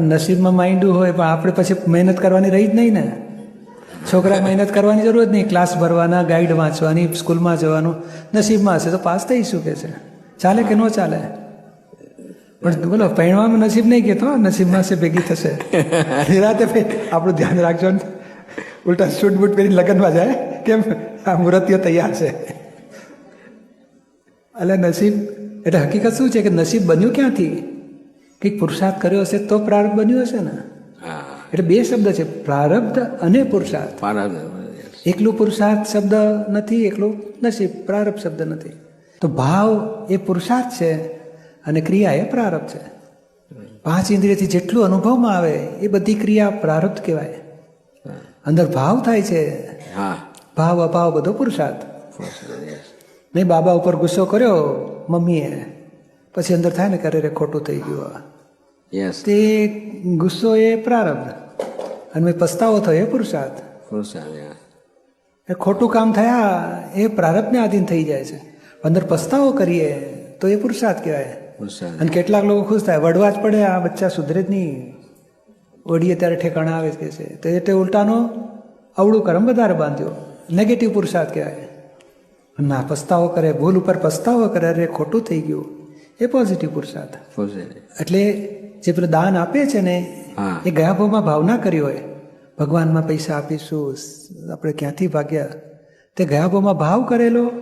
નસીબમાં માંડ્યું હોય, પણ આપણે પછી મહેનત કરવાની રહી જ નહીં ને. છોકરા મહેનત કરવાની જરૂર જ નહીં. ક્લાસ ભરવાના, ગાઈડ વાંચવાની, સ્કૂલમાં જવાનું. નસીબમાં હશે તો પાસ થઈ શું કે છે. ચાલે કે ન ચાલે? પણ બોલો, પહેણવામાં નસીબ નહીં કહેતો નસીબમાં છે ભેગી થશે. ભાઈ આપણું ધ્યાન રાખજો ને. ઉલટા શૂટ બૂટ પહેરી લગ્નમાં જાય. કેમ? આ મૂર્તિઓ તૈયાર છે. એટલે નસીબ, એટલે હકીકત શું છે કે નસીબ બન્યું ક્યાંથી? કંઈક પુરુષાર્થ કર્યો હશે તો પ્રારબ્ધ બન્યું હશે ને? હા. એટલે બે શબ્દ છે પ્રારબ્ધ અને પુરુષાર્થ. પ્રારબ્ધ. એકલું પુરુષાર્થ શબ્દ નથી એકલું નસીબ પ્રારબ્ધ શબ્દ નથી. તો ભાવ એ પુરુષાર્થ છે અને ક્રિયા એ પ્રારબ્ધ છે. પાંચ ઇન્દ્રિયથી જેટલું અનુભવમાં આવે એ બધી ક્રિયા પ્રારબ્ધ કહેવાય. અંદર ભાવ થાય છે. હા. ભાવ અભાવ બધો પુરુષાર્થ. નહીં બાબા ઉપર ગુસ્સો કર્યો મમ્મીએ પછી અંદર થાય ને કે અરે ખોટું થઈ ગયું આ. yes. તે ગુસ્સો એ પ્રારબ્ધ. અને મેં પસ્તાવો થયો એ પુરુષાર્થ. પુરુષાર્થ, એ ખોટું કામ થયા એ પ્રારબ્ધને આધીન થઈ જાય છે. અંદર પસ્તાવો કરીએ તો એ પુરુષાર્થ કહેવાય. અને કેટલાક લોકો ખુશ થાય. વડવા જ પડે આ બચ્ચા સુધરે જ નહીં. ઓડીએ ત્યારે ઠેકાણા આવે કે છે. તો એટલે ઉલટાનો અવળું કરમ વધારે બાંધ્યો. નેગેટિવ પુરુષાર્થ કહેવાય. ના પસ્તાવો કરે ભૂલ ઉપર પસ્તાવો કરે અરે ખોટું થઈ ગયું. એ પોઝિટિવ પુરુષાર્થ. એટલે જે પેલું દાન આપે છે ને એ ગયા ભાવમાં ભાવના કરી હોય ભગવાનમાં પૈસા આપીશું આપણે ક્યાંથી ભાગ્યા? તે ગયા ભાવમાં ભાવ કરેલો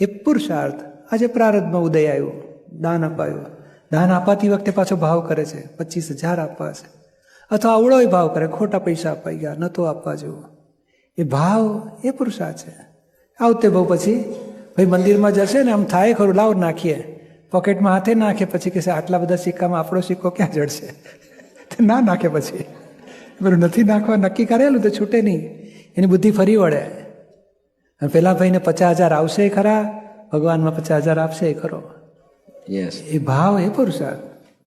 એ પુરુષાર્થ. આજે પ્રારબ્ધમાં ઉદય આવ્યો દાન અપાયું. દાન અપાતી વખતે પાછો ભાવ કરે છે પચીસ હજાર આપવા છે. અથવા આવડો ભાવ કરે ખોટા પૈસા અપાઈ ગયા નતો આપવા જેવો. એ ભાવ એ પુરુષાર્થ છે. આવતે બહુ પછી ભાઈ મંદિરમાં જશે ને આમ થાય ખરું લાવ નાખીએ. પોકેટમાં હાથે નાખે પછી કહેશે આટલા બધા સિક્કામાં આપણો સિક્કો ક્યાં જડશે? ના નાખે પછી. પેલું નથી નાખવા નક્કી કરેલું તો છૂટે નહીં. એની બુદ્ધિ ફરી વળે. અને પેલા ભાઈને પચાસ હજાર આવશે ખરા ભગવાનમાં પચાસ હજાર આપશે ખરો યસ એ ભાવ એ પુરુષાર્થ.